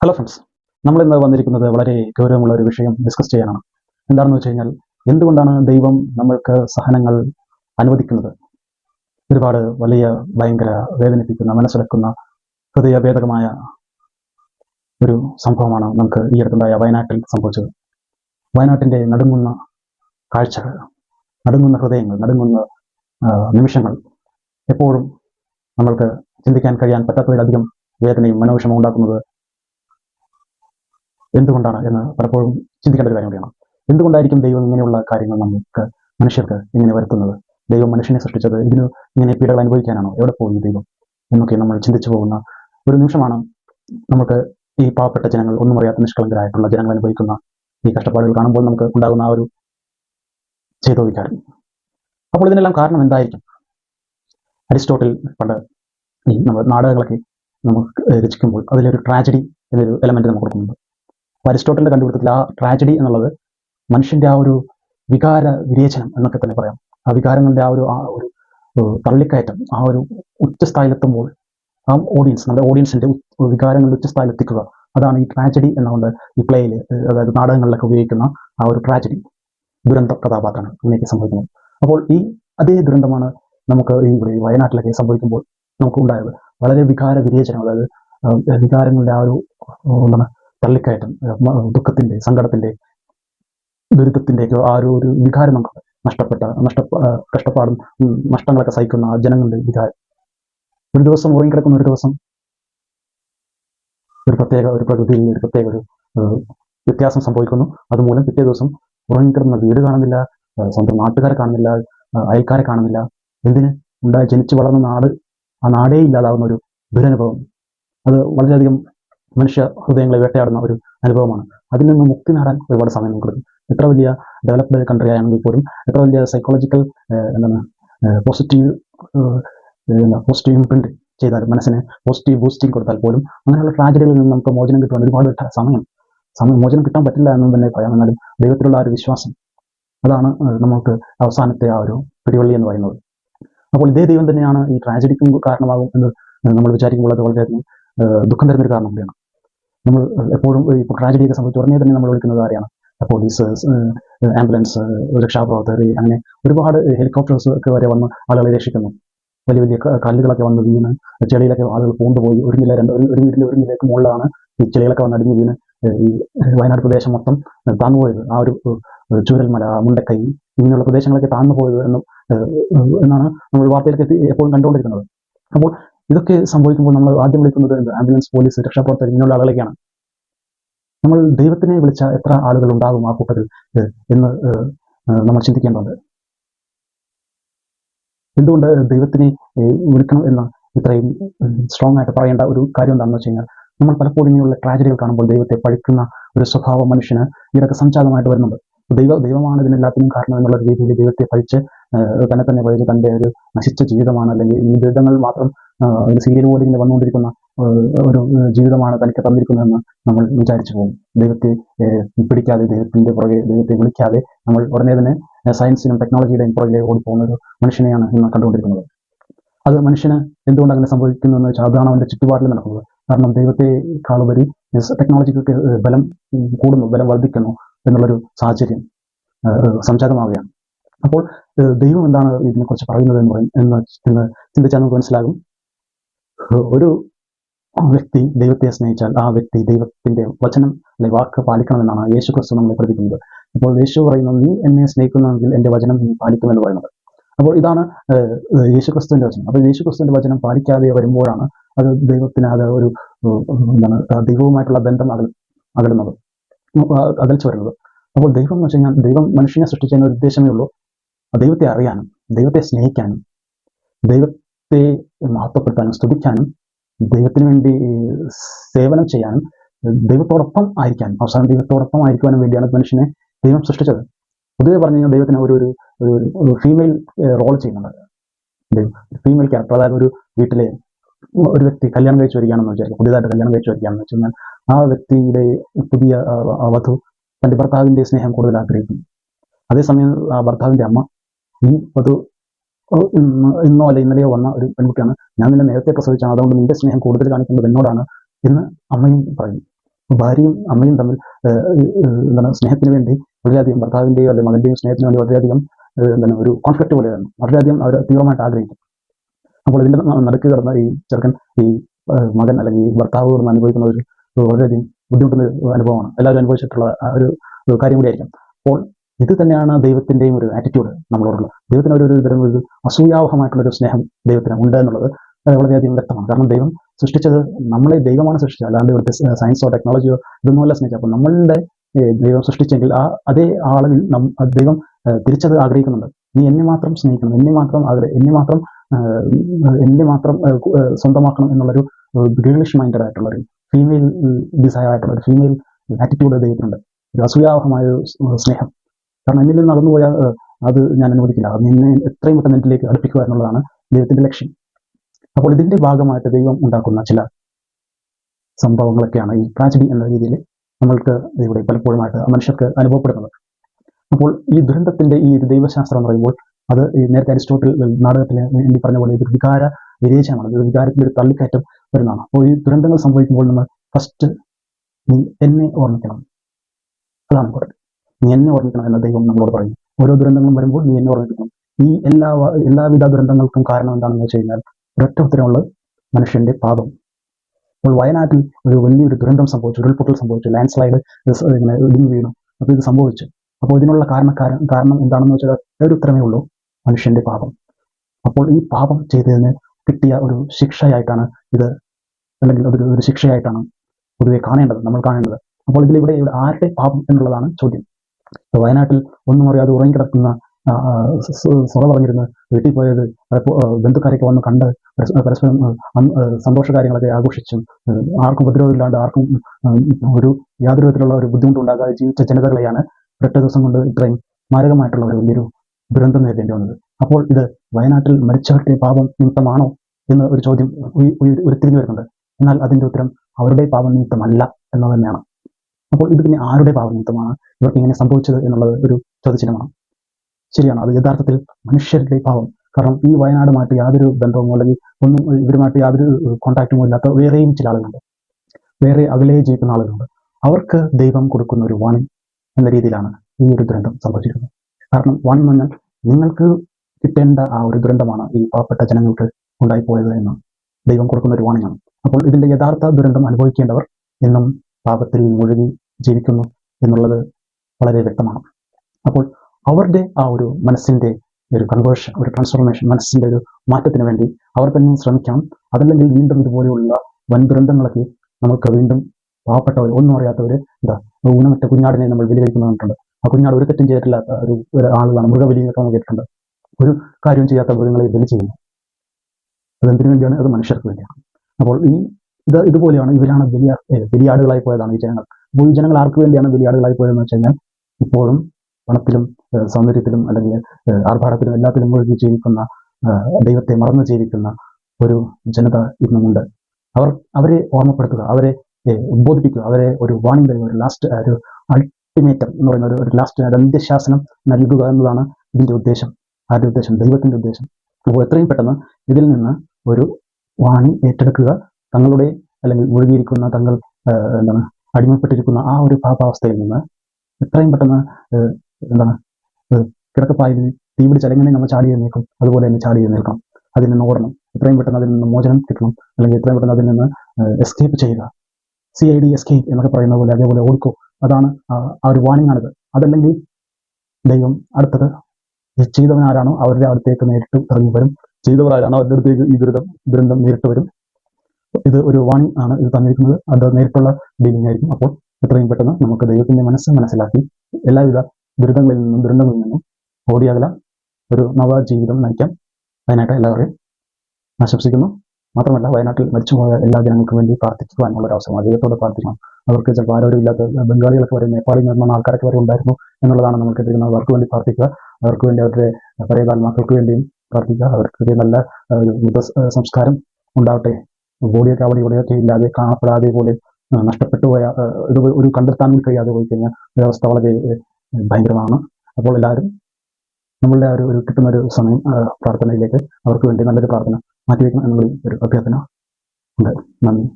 Hello friends നമ്മൾ ഇന്ന് വന്നിരിക്കുന്നത് വളരെ ഗൗരവമുള്ള ഒരു വിഷയം ഡിസ്കസ് ചെയ്യാനാണ്. എന്താണെന്ന് വെച്ച് കഴിഞ്ഞാൽ എന്തുകൊണ്ടാണ് ദൈവം നമ്മൾക്ക് സഹനങ്ങൾ അനുവദിക്കുന്നത്? ഒരുപാട് വലിയ ഭയങ്കര വേദനിപ്പിക്കുന്ന മനസ്സിളക്കുന്ന ഹൃദയഭേദകമായ ഒരു സംഭവമാണ് നമുക്ക് ഈ അടുത്തുണ്ടായ വയനാട്ടിൽ സംഭവിച്ചത്. വയനാട്ടിന്റെ നടുങ്ങുന്ന കാഴ്ചകൾ നടുങ്ങുന്ന ഹൃദയങ്ങൾ നടുങ്ങുന്ന നിമിഷങ്ങൾ എപ്പോഴും നമ്മൾക്ക് ചിന്തിക്കാൻ കഴിയാൻ പറ്റാത്തതിലധികം വേദനയും മനോവിഷമവും ഉണ്ടാക്കുന്നത് എന്തുകൊണ്ടാണ് എന്ന് പലപ്പോഴും ചിന്തിക്കേണ്ട ഒരു കാര്യം കൂടിയാണ്. എന്തുകൊണ്ടായിരിക്കും ദൈവം ഇങ്ങനെയുള്ള കാര്യങ്ങൾ നമുക്ക് മനുഷ്യർക്ക് ഇങ്ങനെ വരുത്തുന്നത്? ദൈവം മനുഷ്യനെ സൃഷ്ടിച്ചത് ഇതിന് ഇങ്ങനെ പീഡകൾ അനുഭവിക്കാനാണോ? എവിടെ പോകുന്നു ദൈവം? എന്നൊക്കെ നമ്മൾ ചിന്തിച്ചു പോകുന്ന ഒരു നിമിഷമാണ് നമുക്ക് ഈ പാവപ്പെട്ട ജനങ്ങൾ ഒന്നും അറിയാത്ത നിഷ്കളങ്കരായിട്ടുള്ള ജനങ്ങൾ അനുഭവിക്കുന്ന ഈ കഷ്ടപ്പാടുകൾ കാണുമ്പോൾ നമുക്ക് ഉണ്ടാകുന്ന ആ ഒരു ചെയ്തോവിക്കാരൻ അപ്പോൾ ഇതിനെല്ലാം കാരണം എന്തായിരിക്കും? അരിസ്റ്റോട്ടിൽ പണ്ട് ഈ നമ്മൾ നാടകങ്ങളൊക്കെ നമുക്ക് രചിക്കുമ്പോൾ അതിലൊരു ട്രാജഡി എന്നൊരു എലമെന്റ് നമുക്ക് കൊടുക്കുന്നുണ്ട്. അപ്പോൾ അരിസ്റ്റോട്ടലിന്റെ കണ്ടുപിടുത്തത്തിൽ ആ ട്രാജഡി എന്നുള്ളത് മനുഷ്യന്റെ ആ ഒരു വികാര വിവേചനം എന്നൊക്കെ തന്നെ പറയാം. ആ വികാരങ്ങളുടെ ആ ഒരു ആ ഒരു തള്ളിക്കയറ്റം ആ ഒരു ഉച്ചസ്ഥായിലെത്തുമ്പോൾ ആ ഓഡിയൻസ് നമ്മുടെ ഓഡിയൻസിന്റെ ഉ- വികാരങ്ങളുടെ ഉച്ചസ്ഥായിലെത്തിക്കുക അതാണ് ഈ ട്രാജഡി എന്നുകൊണ്ട് ഈ പ്ലേയിൽ അതായത് നാടകങ്ങളിലൊക്കെ ഉപയോഗിക്കുന്ന ആ ഒരു ട്രാജഡി ദുരന്ത കഥാപാത്രങ്ങൾ അങ്ങനെയൊക്കെ സംഭവിക്കുന്നത്. അപ്പോൾ ഈ അതേ ദുരന്തമാണ് നമുക്ക് ഈ വയനാട്ടിലൊക്കെ സംഭവിക്കുമ്പോൾ നമുക്ക് ഉണ്ടായത്. വളരെ വികാര വിരേചനം അതായത് വികാരങ്ങളുടെ ആ ഒരു എന്താണ് തള്ളിക്കയറ്റം ദുഃഖത്തിന്റെ സങ്കടത്തിന്റെ ഒക്കെ ആ ഒരു വികാരം നമുക്ക് നഷ്ടപ്പെട്ട നഷ്ട കഷ്ടപ്പാടും നഷ്ടങ്ങളൊക്കെ സഹിക്കുന്ന ആ ജനങ്ങളുടെ വികാരം. ഒരു ദിവസം ഉറങ്ങിക്കിടക്കുന്ന ഒരു ദിവസം ഒരു പ്രത്യേക ഒരു പ്രകൃതിയിൽ ഒരു പ്രത്യേക ഒരു വ്യത്യാസം സംഭവിക്കുന്നു. അതുമൂലം പിറ്റേ ദിവസം ഉറങ്ങിക്കിടന്ന വീട് കാണുന്നില്ല സ്വന്തം നാട്ടുകാരെ കാണുന്നില്ല അയൽക്കാരെ കാണുന്നില്ല. എന്തിന്? ഉണ്ടായി ജനിച്ചു വളർന്ന നാട് ആ നാടേ ഇല്ലാതാവുന്ന ഒരു ദുരനുഭവം. അത് വളരെയധികം മനുഷ്യ ഹൃദയങ്ങളെ വേട്ടയാടുന്ന ഒരു അനുഭവമാണ്. അതിൽ നിന്ന് മുക്തി നേടാൻ ഒരുപാട് സമയം നമുക്ക് എത്ര വലിയ ഡെവലപ്ഡ് കൺട്രി ആണെങ്കിൽ പോലും എത്ര വലിയ സൈക്കോളജിക്കൽ എന്താണ് പോസിറ്റീവ് എന്താ പോസിറ്റീവ് ഇംപ്രിന്റ് ചെയ്താൽ മനസ്സിന് പോസിറ്റീവ് ബൂസ്റ്റിംഗ് കൊടുത്താൽ പോലും അങ്ങനെയുള്ള ട്രാജഡികളിൽ നിന്ന് നമുക്ക് മോചനം കിട്ടുവാൻ ഒരുപാട് സമയം സമയം മോചനം കിട്ടാൻ പറ്റില്ല എന്ന് തന്നെ പറയാം. എന്നാലും ദൈവത്തിലുള്ള ആ ഒരു വിശ്വാസം അതാണ് നമുക്ക് അവസാനത്തെ ആ ഒരു പിടിവള്ളി എന്ന് പറയുന്നത്. അപ്പോൾ ഇതേ ദൈവം തന്നെയാണ് ഈ ട്രാജഡിക്കും കാരണമാകും എന്ന് നമ്മൾ വിചാരിക്കുമ്പോൾ അത് വളരെയധികം ദുഃഖം തരുന്നൊരു കാരണം കൂടിയാണ്. നമ്മൾ എപ്പോഴും ഈ ട്രാജഡിയൊക്കെ സംബന്ധിച്ച് ഉടനെ തന്നെ നമ്മൾ വിളിക്കുന്നത് ആരെയാണ്? പോലീസ് ആംബുലൻസ് രക്ഷാപ്രവർത്തകർ അങ്ങനെ ഒരുപാട് ഹെലികോപ്റ്റേഴ്സ് ഒക്കെ വരെ വന്ന് ആളുകളെ രക്ഷിക്കുന്നു. വലിയ വലിയ കല്ലുകളൊക്കെ വന്ന് വീണ് ചെളിയിലൊക്കെ ആളുകൾ പൂണ്ടുപോയി ഒരു നില രണ്ട് ഒരു വീട്ടിൽ ഒരു നിലയ്ക്ക് മുകളിലാണ് ഈ ചെളികളൊക്കെ വന്ന് അടിഞ്ഞ് വീണ് ഈ വയനാട് പ്രദേശം മൊത്തം താന്നു പോയത്. ആ ഒരു ചുരൽമല മുണ്ടക്കൈ ഇങ്ങനെയുള്ള പ്രദേശങ്ങളൊക്കെ താന്നു പോയത് എന്നും എന്നാണ് നമ്മൾ വാർത്തയിലൊക്കെ എപ്പോഴും കണ്ടുകൊണ്ടിരിക്കുന്നത്. അപ്പോൾ ഇതൊക്കെ സംഭവിക്കുമ്പോൾ നമ്മൾ ആദ്യം വിളിക്കുന്നത് എന്ത്? ആംബുലൻസ് പോലീസ് രക്ഷാപ്രവർത്തകർ ഇങ്ങനെയുള്ള ആളുകളൊക്കെയാണ് നമ്മൾ ദൈവത്തിനെ വിളിച്ച എത്ര ആളുകൾ ഉണ്ടാകും ആ കൂട്ടത്തിൽ എന്ന് നമ്മൾ ചിന്തിക്കേണ്ടതുണ്ട്. എന്തുകൊണ്ട് ദൈവത്തിനെ വിളിക്കണം എന്ന് ഇത്രയും സ്ട്രോങ് ആയിട്ട് പറയേണ്ട ഒരു കാര്യം എന്താണെന്ന് വെച്ച് കഴിഞ്ഞാൽ നമ്മൾ പലപ്പോഴും ഇങ്ങനെയുള്ള ട്രാജഡികൾ കാണുമ്പോൾ ദൈവത്തെ പഴിക്കുന്ന ഒരു സ്വഭാവം മനുഷ്യന് ഇതൊക്കെ സംജാതമായിട്ട് വരുന്നുണ്ട്. ദൈവ ദൈവമാണ് ഇതിനെല്ലാത്തിനും കാരണം എന്നുള്ള രീതിയിൽ ദൈവത്തെ പഴിച്ച് തന്നെ തന്നെ വഴി കണ്ട ഒരു നശിച്ച ജീവിതമാണ് അല്ലെങ്കിൽ ഈ ദുരിതങ്ങൾ മാത്രം ഒരു സീരിയൽ പോലെ ഇങ്ങനെ വന്നുകൊണ്ടിരിക്കുന്ന ഒരു ജീവിതമാണ് തനിക്ക് തന്നിരിക്കുന്നതെന്ന് നമ്മൾ വിചാരിച്ചു പോകും. ദൈവത്തെ പിടിക്കാതെ ദൈവത്തിന്റെ പുറകെ ദൈവത്തെ വിളിക്കാതെ നമ്മൾ ഉടനെ തന്നെ സയൻസിനും ടെക്നോളജിയുടെയും പുറകെ ഓടിപ്പോകുന്ന ഒരു മനുഷ്യനെയാണ് ഇന്ന് കണ്ടുകൊണ്ടിരിക്കുന്നത്. അത് മനുഷ്യന് എന്തുകൊണ്ട് അങ്ങനെ സംഭവിക്കുന്നു എന്ന് വെച്ചാൽ അതാണ് അവന്റെ ചുറ്റുപാടിൽ നടക്കുന്നത്. കാരണം ദൈവത്തെക്കാളുപരി ടെക്നോളജിക്ക് ബലം കൂടുന്നു ബലം വർദ്ധിക്കുന്നു എന്നുള്ളൊരു സാഹചര്യം സംജാതമാവുകയാണ്. അപ്പോൾ ദൈവം എന്താണ് ഇതിനെക്കുറിച്ച് പറയുന്നത് എന്ന് എന്ന് എന്ന് ചിന്തിച്ചാൽ നമുക്ക് മനസ്സിലാകും. ഒരു വ്യക്തി ദൈവത്തെ സ്നേഹിച്ചാൽ ആ വ്യക്തി ദൈവത്തിന്റെ വചനം അല്ലെ വാക്ക് പാലിക്കണമെന്നാണ് യേശു ക്രിസ്തു നമ്മളെ പഠിപ്പിക്കുന്നത്. അപ്പോൾ യേശു പറയുന്നു നീ എന്നെ സ്നേഹിക്കുന്നെങ്കിൽ എന്റെ വചനം നീ പാലിക്കുമെന്ന് പറയുന്നത്. അപ്പോൾ ഇതാണ് യേശു ക്രിസ്തുവിന്റെ വചനം. അപ്പോൾ യേശു ക്രിസ്തുവിന്റെ വചനം പാലിക്കാതെ വരുമ്പോഴാണ് അത് ദൈവത്തിന് അത് ഒരു എന്താണ് ദൈവവുമായിട്ടുള്ള ബന്ധം അകൽ അകലുന്നത് അകൽച്ചു വരുന്നത്. അപ്പോൾ ദൈവം എന്ന് വെച്ച് കഴിഞ്ഞാൽ ദൈവം മനുഷ്യനെ സൃഷ്ടിച്ചതിന് ഒരു ഉദ്ദേശമേ ഉള്ളൂ. ദൈവത്തെ അറിയാനും ദൈവത്തെ സ്നേഹിക്കാനും ദൈവത്തെ മഹത്വപ്പെടുത്താനും സ്തുതിക്കാനും ദൈവത്തിന് വേണ്ടി സേവനം ചെയ്യാനും ദൈവത്തോടൊപ്പം ആയിരിക്കാനും അവസാനം ദൈവത്തോടൊപ്പം ആയിരിക്കുവാനും വേണ്ടിയാണ് മനുഷ്യനെ ദൈവം സൃഷ്ടിച്ചത്. പൊതുവെ പറഞ്ഞു കഴിഞ്ഞാൽ ദൈവത്തിന് ഒരു ഒരു ഫീമെയിൽ റോൾ ചെയ്യുന്നുണ്ട്. ഫീമെയിൽ ക്യാരക്ടർ അതായത് ഒരു വീട്ടിലെ ഒരു വ്യക്തി കല്യാണം കഴിച്ചു വരികയാണെന്ന് വെച്ചാൽ പുതിയതായിട്ട് കല്യാണം കഴിച്ചു വരികയാണെന്ന് വെച്ച് കഴിഞ്ഞാൽ ആ വ്യക്തിയുടെ പുതിയ വധു തന്റെ ഭർത്താവിന്റെ സ്നേഹം കൂടുതൽ ആഗ്രഹിക്കുന്നു. അതേസമയം ആ ഭർത്താവിന്റെ അമ്മ ഈ അത് ഇന്ന് അല്ല ഇന്നലെയോ വന്ന ഒരു പെൺകുട്ടിയാണ്. ഞാൻ നിന്നെ നേരത്തെ പ്രസവിച്ചാണ്. അതുകൊണ്ട് നിന്റെ സ്നേഹം കൂടുതൽ കാണിക്കുന്നത് എന്നോടാണ് എന്ന് അമ്മയും പറയും ഭാര്യയും അമ്മയും തമ്മിൽ എന്താണ് സ്നേഹത്തിന് വേണ്ടി വളരെയധികം ഭർത്താവിന്റെയോ അല്ലെങ്കിൽ മകന്റെയോ സ്നേഹത്തിന് വേണ്ടി വളരെയധികം എന്താണ് ഒരു കോൺഫ്ലിക്റ്റ് പോലെയാണ് വളരെയധികം അവർ തീവ്രമായിട്ട് ആഗ്രഹിക്കും അപ്പോൾ ഇതിന്റെ നടക്ക് കിടന്ന ഈ ചെറുക്കൻ ഈ മകൻ അല്ലെങ്കിൽ ഭർത്താവ് കിടന്ന് അനുഭവിക്കുന്ന ഒരു വളരെയധികം ബുദ്ധിമുട്ടുന്ന അനുഭവമാണ്. എല്ലാവരും അനുഭവിച്ചിട്ടുള്ള ഒരു കാര്യം കൂടിയായിരിക്കും. അപ്പോൾ ഇത് തന്നെയാണ് ദൈവത്തിന്റെയും ഒരു ആറ്റിറ്റ്യൂഡ് നമ്മളോടുള്ള ദൈവത്തിന് ഒരു തരം ഒരു അസൂയാവഹമായിട്ടുള്ള ഒരു സ്നേഹം ദൈവത്തിന് ഉണ്ട് എന്നുള്ളത് വളരെയധികം വ്യക്തമാണ്. കാരണം ദൈവം സൃഷ്ടിച്ചത് നമ്മളെ ദൈവമാണ് സൃഷ്ടിച്ചത്. അല്ലാണ്ട് ഇവിടുത്തെ സയൻസോ ടെക്നോളജിയോ ഇതൊന്നുമല്ല സ്നേഹിച്ചത്. അപ്പോൾ നമ്മളുടെ ദൈവം സൃഷ്ടിച്ചെങ്കിൽ ആ അതേ ആ ദൈവം തിരിച്ചത് ആഗ്രഹിക്കുന്നുണ്ട്. നീ എന്നെ മാത്രം സ്നേഹിക്കണം. എന്നെ മാത്രം ആഗ്രഹം എന്നെ മാത്രം എന്നെ മാത്രം സ്വന്തമാക്കണം എന്നുള്ളൊരു ഗേളിഷ് മൈൻഡഡ് ആയിട്ടുള്ള ഒരു ഫീമെയിൽ ഡിസയർ ആയിട്ടുള്ള ഒരു ഫീമെയിൽ ആറ്റിറ്റ്യൂഡ് ദൈവത്തിനുണ്ട്. ഒരു അസൂയാവഹമായ ഒരു സ്നേഹം. കാരണം എന്നിൽ നടന്നു പോയാൽ അത് ഞാൻ അനുവദിക്കില്ല. നിന്നെ എത്രയും പെട്ടെന്ന് എന്നിലേക്ക് അടുപ്പിക്കുക എന്നുള്ളതാണ് ദൈവത്തിന്റെ ലക്ഷ്യം. അപ്പോൾ ഇതിന്റെ ഭാഗമായിട്ട് ദൈവം ഉണ്ടാക്കുന്ന ചില സംഭവങ്ങളൊക്കെയാണ് ഈ ട്രാജഡി എന്ന രീതിയിൽ നമ്മൾക്ക് ഇവിടെ പലപ്പോഴുമായിട്ട് മനുഷ്യർക്ക് അനുഭവപ്പെടുന്നത്. അപ്പോൾ ഈ ദുരന്തത്തിന്റെ ഈ ഒരു ദൈവശാസ്ത്രം എന്ന് പറയുമ്പോൾ അത് ഈ നേരത്തെ അരിസ്റ്റോട്ടിൽ നാടകത്തിൽ വേണ്ടി പറഞ്ഞ പോലെ ഇതൊരു വികാര വിരേചനമാണ് ഇത് വികാരത്തിന്റെ ഒരു തള്ളിക്കയറ്റം വരുന്നതാണ്. അപ്പോൾ ഈ ദുരന്തങ്ങൾ സംഭവിക്കുമ്പോൾ നമ്മൾ ഫസ്റ്റ് നീ എന്നെ ഓർമ്മിക്കണം. അതാണ് പറയുന്നത് നീ എന്നെ ഓർമ്മിക്കണം എന്ന ദൈവം നമ്മളോട് പറയും ഓരോ ദുരന്തങ്ങളും വരുമ്പോൾ നീ എന്നെ ഓർമ്മിക്കണം. ഈ എല്ലാ എല്ലാവിധ ദുരന്തങ്ങൾക്കും കാരണം എന്താണെന്ന് വെച്ച് കഴിഞ്ഞാൽ ഒരൊറ്റ ഉത്തരമുള്ള മനുഷ്യന്റെ പാപം. അപ്പോൾ വയനാട്ടിൽ ഒരു വലിയൊരു ദുരന്തം സംഭവിച്ചു ഉരുൾപൊട്ടൽ സംഭവിച്ചു ലാൻഡ് സ്ലൈഡ് ഇങ്ങനെ ഇടിഞ്ഞു വീണു. അപ്പോൾ ഇത് സംഭവിച്ചു. അപ്പോൾ ഇതിനുള്ള കാരണക്കാരൻ കാരണം എന്താണെന്ന് വെച്ചാൽ ഒരു ഉത്തരമേ ഉള്ളൂ മനുഷ്യന്റെ പാപം. അപ്പോൾ ഈ പാപം ചെയ്തതിന് കിട്ടിയ ഒരു ശിക്ഷയായിട്ടാണ് ഇത് അല്ലെങ്കിൽ അതൊരു ഒരു ശിക്ഷയായിട്ടാണ് പൊതുവെ കാണേണ്ടത് നമ്മൾ കാണേണ്ടത്. അപ്പോൾ ഇതിലിവിടെ ആരുടെ പാപം എന്നുള്ളതാണ് ചോദ്യം. വയനാട്ടിൽ ഒന്നും അറിയാതെ ഉറങ്ങിക്കിടക്കുന്ന സൊറ പറഞ്ഞിരുന്ന് വീട്ടിൽ പോയത് ബന്ധുക്കാരൊക്കെ വന്ന് കണ്ട് പരസ്പരം സന്തോഷ കാര്യങ്ങളൊക്കെ ആഘോഷിച്ചും ആർക്കും ഉപദ്രവമില്ലാണ്ട് ആർക്കും ഒരു യാതൊരു വിധത്തിലുള്ള ഒരു ബുദ്ധിമുട്ടും ഉണ്ടാകാതെ ജീവിച്ച ജനതകളെയാണ് ഒരൊറ്റ ദിവസം കൊണ്ട് ഇത്രയും മാരകമായിട്ടുള്ള ഒരു വലിയൊരു ദുരന്തം നേരിടേണ്ടി വന്നത്. അപ്പോൾ ഇത് വയനാട്ടിൽ മരിച്ചവരുടെ പാപം നിമിത്തമാണോ എന്ന് ഒരു ചോദ്യം ഉരുത്തിരിഞ്ഞു വരുന്നുണ്ട്. എന്നാൽ അതിന്റെ ഉത്തരം അവരുടെ പാപം നിമിത്തമല്ല എന്നത് തന്നെയാണ്. അപ്പോൾ ഇത് പിന്നെ ആരുടെ പാപം നിമിത്തമാണ് ഇവർക്ക് ഇങ്ങനെ സംഭവിച്ചത് എന്നുള്ളത് ഒരു ചോദ്യചിഹ്നമാണ്. ശരിയാണ് അത് യഥാർത്ഥത്തിൽ മനുഷ്യരുടെ പാപം. കാരണം ഈ വയനാടുമായിട്ട് യാതൊരു ബന്ധവും അല്ലെങ്കിൽ ഒന്നും ഇവരുമായിട്ട് യാതൊരു കോണ്ടാക്റ്റും ഇല്ലാത്ത വേറെയും ചില ആളുകളുണ്ട്. വേറെ അകലെ ജീവിക്കുന്ന ആളുകളുണ്ട്. അവർക്ക് ദൈവം കൊടുക്കുന്ന ഒരു വാണിംഗ് എന്ന രീതിയിലാണ് ഈ ഒരു ദുരന്തം സംഭവിച്ചിരുന്നത് കാരണം വാണിംഗ് പറഞ്ഞാൽ നിങ്ങൾക്ക് കിട്ടേണ്ട ആ ഒരു ദുരന്തമാണ് ഈ പാവപ്പെട്ട ജനങ്ങൾക്ക് ഉണ്ടായിപ്പോയത് എന്ന് ദൈവം കൊടുക്കുന്ന ഒരു വാണിയാണ്. അപ്പോൾ ഇതിന്റെ യഥാർത്ഥ ദുരന്തം അനുഭവിക്കേണ്ടവർ എന്നും പാപത്തിൽ മുഴുകി ജീവിക്കുന്നു എന്നുള്ളത് വളരെ വ്യക്തമാണ്. അപ്പോൾ അവരുടെ ആ ഒരു മനസ്സിന്റെ ഒരു കൺവേർഷൻ ഒരു ട്രാൻസ്ഫോർമേഷൻ മനസ്സിന്റെ ഒരു മാറ്റത്തിന് വേണ്ടി അവർ തന്നെ ശ്രമിക്കാം അതല്ലെങ്കിൽ വീണ്ടും ഇതുപോലെയുള്ള വൻ ദുരന്തങ്ങളൊക്കെ നമുക്ക് വീണ്ടും പാവപ്പെട്ടവർ ഒന്നും അറിയാത്തവർ എന്താ ഊനമറ്റ കുഞ്ഞാടിനെ നമ്മൾ ബലികരിക്കുന്നുണ്ട് ആ കുഞ്ഞാട് ഒരു തെറ്റും ചെയ്തിട്ടില്ലാത്ത ഒരു ഒരു ആളുകളാണ് മൃഗ എന്നൊക്കെ നമ്മൾ കേട്ടിട്ടുണ്ട്. ഒരു കാര്യവും ചെയ്യാത്ത മൃഗങ്ങളെ ബലി ചെയ്യുന്നു. അതെന്തിനു വേണ്ടിയാണ്? അത് മനുഷ്യർക്ക് വേണ്ടിയാണ്. അപ്പോൾ ഈ ഇത് ഇതുപോലെയാണ് ഇവരാണ് വലിയ വലിയാടുകളായി പോയതാണ് ഈ ജനങ്ങൾ. അപ്പോൾ ഈ ജനങ്ങൾ ആർക്ക് വേണ്ടിയാണ് വലിയാടുകളായി പോയതെന്ന് വെച്ച് കഴിഞ്ഞാൽ ഇപ്പോഴും പണത്തിലും സൗന്ദര്യത്തിലും അല്ലെങ്കിൽ ആർഭാടത്തിലും എല്ലാത്തിലും മുഴുകി ജീവിക്കുന്ന ദൈവത്തെ മറന്നു ജീവിക്കുന്ന ഒരു ജനത ഇന്നുമുണ്ട്. അവർ അവരെ ഓർമ്മപ്പെടുത്തുക അവരെ ഉദ്ബോധിപ്പിക്കുക അവരെ ഒരു വാണിംഗ് തരിക ഒരു ലാസ്റ്റ് ഒരു അൾട്ടിമേറ്റം എന്ന് പറയുന്ന ഒരു- ലാസ്റ്റ് ഒരു അന്ത്യശാസനം നൽകുക എന്നതാണ് ഇതിന്റെ ഉദ്ദേശം. ആരുടെ ഉദ്ദേശം? ദൈവത്തിന്റെ ഉദ്ദേശം. അപ്പോൾ എത്രയും പെട്ടെന്ന് ഇതിൽ നിന്ന് ഒരു വാണി ഏറ്റെടുക്കുക തങ്ങളുടെ അല്ലെങ്കിൽ മുഴുകിയിരിക്കുന്ന തങ്ങൾ എന്താണ് അടിമപ്പെട്ടിരിക്കുന്ന ആ ഒരു പാപാവസ്ഥയിൽ നിന്ന് എത്രയും പെട്ടെന്ന് എന്താണ് കിടക്കപ്പായിൽ തീ പിടിച്ച് എങ്ങനെ നമ്മൾ ചാടി എഴുന്നേൽക്കും? അതുപോലെ തന്നെ ചാടി എഴുന്നേൽക്കണം. അതിൽ നിന്ന് ഓടണം. എത്രയും പെട്ടെന്ന് അതിൽ നിന്ന് മോചനം കിട്ടണം. അല്ലെങ്കിൽ എത്രയും പെട്ടെന്ന് അതിൽ നിന്ന് എസ്കേപ്പ് ചെയ്യുക. സി ഐ ഡി എസ്കേപ്പ് എന്നൊക്കെ പറയുന്ന പോലെ അതേപോലെ ഓടിക്കോ. അതാണ് ആ ഒരു വാണിംഗ് ആണിത്. അതല്ലെങ്കിൽ ദൈവം അടുത്തത് ചെയ്തവൻ ആരാണോ അവരുടെ അടുത്തേക്ക് നേരിട്ട് ഇറങ്ങി വരും. ചെയ്തവർ ആരാണോ അവരുടെ അടുത്തേക്ക് ഈ ദുരിതം ദുരന്തം നേരിട്ട് വരും. ഇത് ഒരു വാണിംഗ് ആണ് ഇത് തന്നിരിക്കുന്നത്. അത് നേരിട്ടുള്ള ഡീലിംഗ് ആയിരിക്കും. അപ്പോൾ എത്രയും പെട്ടെന്ന് നമുക്ക് ദൈവത്തിന്റെ മനസ്സ് മനസ്സിലാക്കി എല്ലാവിധ ദുരിതങ്ങളിൽ നിന്നും ദുരന്തങ്ങളിൽ നിന്നും ഓടിയകല ഒരു നവ ജീവിതം നയിക്കാം. അതിനായിട്ട് എല്ലാവരെയും ആശംസിക്കുന്നു. മാത്രമല്ല വയനാട്ടിൽ മരിച്ചുപോയ എല്ലാ ജനങ്ങൾക്കും വേണ്ടി പ്രാർത്ഥിക്കുവാനുള്ള ഒരു അവസരമാണ് അദ്ദേഹത്തോടെ പ്രാർത്ഥിക്കണം. അവർക്ക് ചിലപ്പോൾ ആരോഗ്യമില്ലാത്ത ബംഗാളികളൊക്കെ വരെ നേപ്പാളിൽ നിന്ന് ആൾക്കാരൊക്കെ വരെ ഉണ്ടായിരുന്നു എന്നുള്ളതാണ് നമുക്ക് എത്തിക്കുന്നത് അവർക്ക് വേണ്ടി പ്രാർത്ഥിക്കുക. അവർക്ക് വേണ്ടി അവരുടെ പഴയ മക്കൾക്ക് വേണ്ടിയും പ്രാർത്ഥിക്കുക. അവർക്ക് നല്ല ഒരു സംസ്കാരം ഉണ്ടാവട്ടെ. ബോഡിയൊക്കെ അവിടെ ഇവിടെയൊക്കെ ഇല്ലാതെ കാണപ്പെടാതെ പോലെ നഷ്ടപ്പെട്ടു പോയ ഇത് ഒരു കണ്ടെത്താൻ കഴിയാതെ പോയി കഴിഞ്ഞാൽ ഒരവസ്ഥ വളരെ ഭയങ്കരമാണ്. അപ്പോൾ എല്ലാവരും നമ്മളുടെ ഒരു ഒരു കിട്ടുന്ന ഒരു സമയം പ്രാർത്ഥനയിലേക്ക് അവർക്ക് വേണ്ടി നല്ലൊരു പ്രാർത്ഥന മാറ്റിവെക്കണം എന്നുള്ള ഒരു അഭ്യർത്ഥന ഉണ്ട്. നന്ദി.